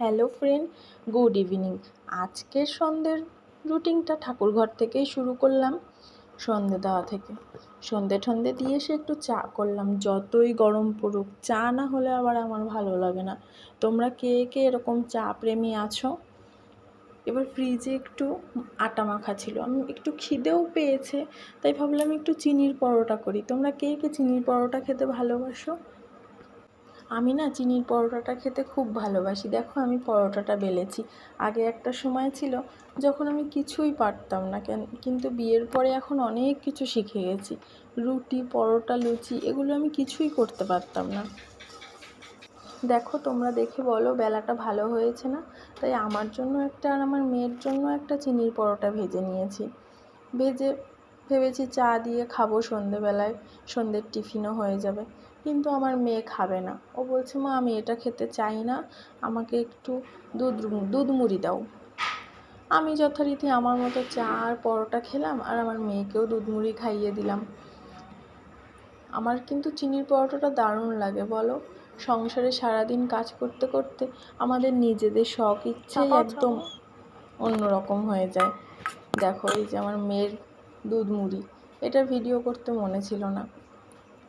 Hello friend good evening আজকের সন্ধ্যের রুটিনটা ঠাকুরঘর থেকেই শুরু করলাম, সন্ধে দেওয়া থেকে। সন্ধে ঠন্ধে দিয়ে এসে একটু চা করলাম। যতই গরম পড়ুক, চা না হলে আবার আমার ভালো লাগে না। তোমরা কে কে এরকম চা প্রেমী আছো? এবার ফ্রিজে একটু আটা মাখা ছিল। আমি একটু খিদেও পেয়েছে, তাই ভাবলাম একটু চিনির পরোটা করি। তোমরা কে কে চিনির পরোটা খেতে ভালোবাসো? আমি না চিনির পরোটাটা খেতে খুব ভালোবাসি। দেখো আমি পরোটাটা বেলেছি। আগে একটা সময় ছিল যখন আমি কিছুই পারতাম না কেন, কিন্তু বিয়ের পরে এখন অনেক কিছু শিখে গেছি। রুটি, পরোটা, লুচি, এগুলো আমি কিছুই করতে পারতাম না। দেখো তোমরা দেখে বলো বেলাটা ভালো হয়েছে না? তাই আমার জন্য একটা আর আমার মেয়ের জন্য একটা চিনির পরোটা ভেজে নিয়েছি। ভেজে ভেবেছি চা দিয়ে খাব সন্ধেবেলায় সন্ধ্যের টিফিনও হয়ে যাবে। কিন্তু আমার মেয়ে খাবে না। ও বলছে মা আমি এটা খেতে চাই না আমাকে একটু দুধ দুধ মুড়ি দাও। আমি যথারীতি আমার মতো চা আর পরোটা খেলাম আর আমার মেয়েকেও দুধ মুড়ি খাইয়ে দিলাম। আমার কিন্তু চিনির পরোটাটা দারুণ লাগে বলো? সংসারে সারাদিন কাজ করতে করতে আমাদের নিজেদের শখ ইচ্ছে একদম অন্যরকম হয়ে যায়। দেখো এই যে আমার মেয়ের দুধ মুড়ি এটা ভিডিও করতে মনে ছিল না।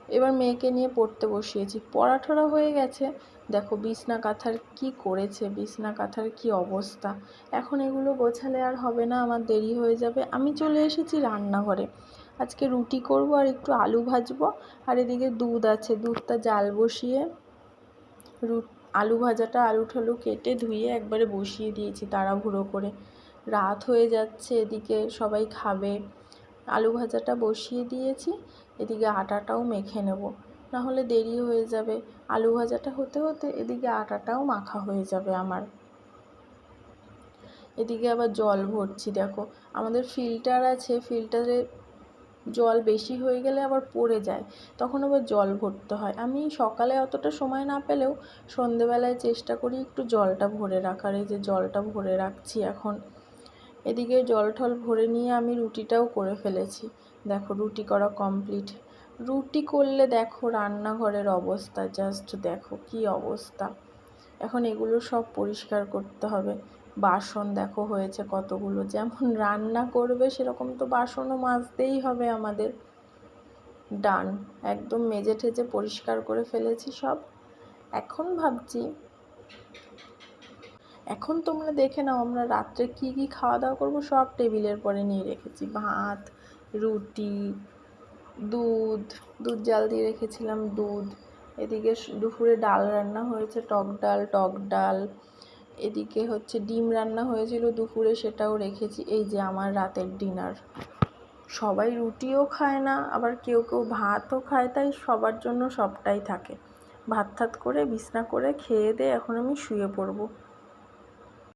এবার মেয়েকে নিয়ে পড়তে বসিয়েছি। পড়াঠরা হয়ে গেছে। দেখো, বিছনা কাঁথার কি করেছে, বিছনা কাঁথার কি অবস্থা। এখন এগুলো গোছালে আর হবে না, আমার দেরি হয়ে যাবে। আমি চলে এসেছি রান্নাঘরে। আজকে রুটি করব আর একটু আলু ভাজবো। আর এদিকে দুধ আছে। দুধটা জাল বসিয়ে রু আলু ভাজাটা আলু ঠালু কেটে ধুয়ে একবারে বসিয়ে দিয়েছি তাড়াহুড়ো করে। রাত হয়ে যাচ্ছে, এদিকে সবাই খাবে। আলু ভাজাটা বসিয়ে দিয়েছি, এদিকে আটাটাও মেখে নেব। নাহলে দেরি হয়ে যাবে। আলু ভাজাটা হতে হতে এদিকে আটাটাও মাখা হয়ে যাবে আমার। এদিকে আবার জল ভরছি, দেখো। আমাদের ফিল্টার আছে, ফিল্টারে জল বেশি হয়ে গেলে আবার পড়ে যায়। তখন আবার জল ভরতে হয়। আমি সকালে অতটা সময় না পেলেও সন্ধেবেলায় চেষ্টা করি একটু জলটা ভরে রাখার। এই যে জলটা ভরে রাখছি এখন। এদিকে জল টল ভরে নিয়ে আমি রুটিটাও করে ফেলেছি। দেখো, রুটি করা কমপ্লিট। রুটি করলে দেখো রান্নাঘরের অবস্থা, জাস্ট দেখো কি অবস্থা। এখন এগুলো সব পরিষ্কার করতে হবে। বাসন দেখো হয়েছে কতগুলো, যেমন রান্না করবে সেরকম তো বাসনও মাজতেই হবে আমাদের। ডান, একদম মেজে ঠেজে পরিষ্কার করে ফেলেছি সব। এখন ভাবছি এখন তোমরা দেখে নাও, আমরা রাত্রে কী কী খাওয়া দাওয়া করব, সব টেবিলের পরে নিয়ে রেখেছি। ভাত, রুটি, দুধ দুধ জাল দিয়ে রেখেছিলাম দুধ। এদিকে দুপুরে ডাল রান্না হয়েছে, টক ডাল টক ডাল। এদিকে হচ্ছে ডিম রান্না হয়েছিল, দুপুরে সেটাও রেখেছি। এই যে আমার রাতের ডিনার। সবাই রুটিও খায় না, আবার কেউ কেউ ভাতও খায়, তাই সবার জন্য সবটাই থাকে। ভাত ঠাত করে, বিছনা করে খেয়ে দিয়ে এখন আমি শুয়ে পড়ব।